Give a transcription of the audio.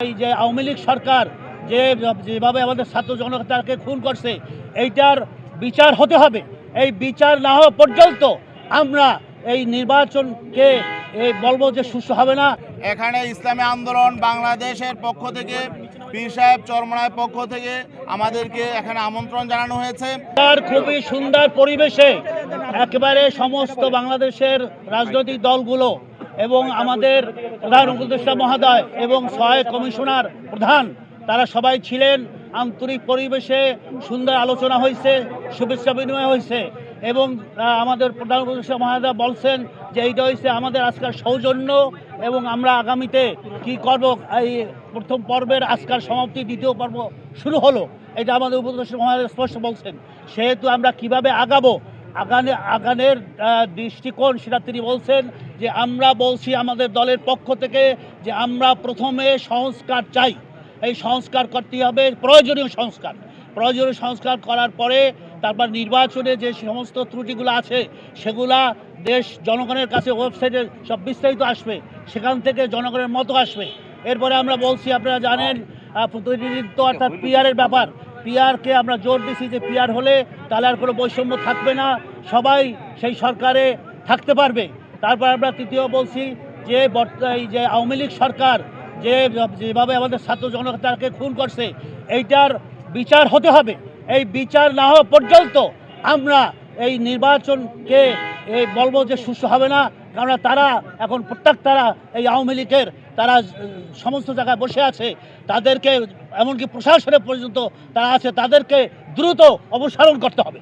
এই যে আওয়ামী লীগ সরকার যে যেভাবে আমাদের ছাত্র জনতাকে খুন করছে এইটার বিচার হতে হবে। এই বিচার না হওয়া পর্যন্ত আমরা এই নির্বাচনকে এই বলব যে সুস্থ হবে না। এখানে ইসলামী আন্দোলন বাংলাদেশের পক্ষ থেকে পীর সাহেব চরমনায় পক্ষ থেকে আমাদেরকে এখানে আমন্ত্রণ জানানো হয়েছে। তার খুবই সুন্দর পরিবেশে একেবারে সমস্ত বাংলাদেশের রাজনৈতিক দলগুলো এবং আমাদের প্রধান উপদেষ্টা মহোদয় এবং সহায়ক কমিশনার প্রধান, তারা সবাই ছিলেন আন্তরিক পরিবেশে সুন্দর আলোচনা হয়েছে, শুভেচ্ছা বিনিময় হয়েছে এবং আমাদের প্রধান উপদেষ্টা মহোদয় বলছেন যে এইটা হয়েছে আমাদের আজকাল সৌজন্য এবং আমরা আগামীতে কি করব, এই প্রথম পর্বের আজকাল সমাপ্তি, দ্বিতীয় পর্ব শুরু হলো। এটা আমাদের উপদেষ্টা মহোদয় স্পষ্ট বলছেন। সেহেতু আমরা কীভাবে আগাবো আগানে আগানের দৃষ্টিকোণ সেটা তিনি বলছেন যে আমরা বলছি আমাদের দলের পক্ষ থেকে যে আমরা প্রথমে সংস্কার চাই। এই সংস্কার করতে হবে প্রয়োজনীয় সংস্কার। প্রয়োজনীয় সংস্কার করার পরে তারপর নির্বাচনে যে সমস্ত ত্রুটিগুলো আছে সেগুলা দেশ জনগণের কাছে ওয়েবসাইটে সব বিস্তারিত আসবে। সেখান থেকে জনগণের মতো আসবে। এরপরে আমরা বলছি আপনারা জানেন প্রতিনিধিত্ব অর্থাৎ পিআরের ব্যাপার। পিআরকে আমরা জোর দিছি যে পিআর হলে তাহলে আর কোনো বৈষম্য থাকবে না। সবাই সেই সরকারে থাকতে পারবে। তারপর আমরা তৃতীয় বলছি যে এই যে আওয়ামী লীগ সরকার যে যেভাবে আমাদের ছাত্র জনতাকে খুন করছে, এইটার বিচার হতে হবে। এই বিচার না হওয়া পর্যন্ত আমরা এই নির্বাচনকে এই বলব যে সুস্থ হবে না। কারণ তারা, এখন প্রত্যেক তারা, এই আওয়ামী লীগের তারা সমস্ত জায়গায় বসে আছে, তাদেরকে, এমনকি প্রশাসনের পর্যন্ত তারা আছে, তাদেরকে দ্রুত অপসারণ করতে হবে।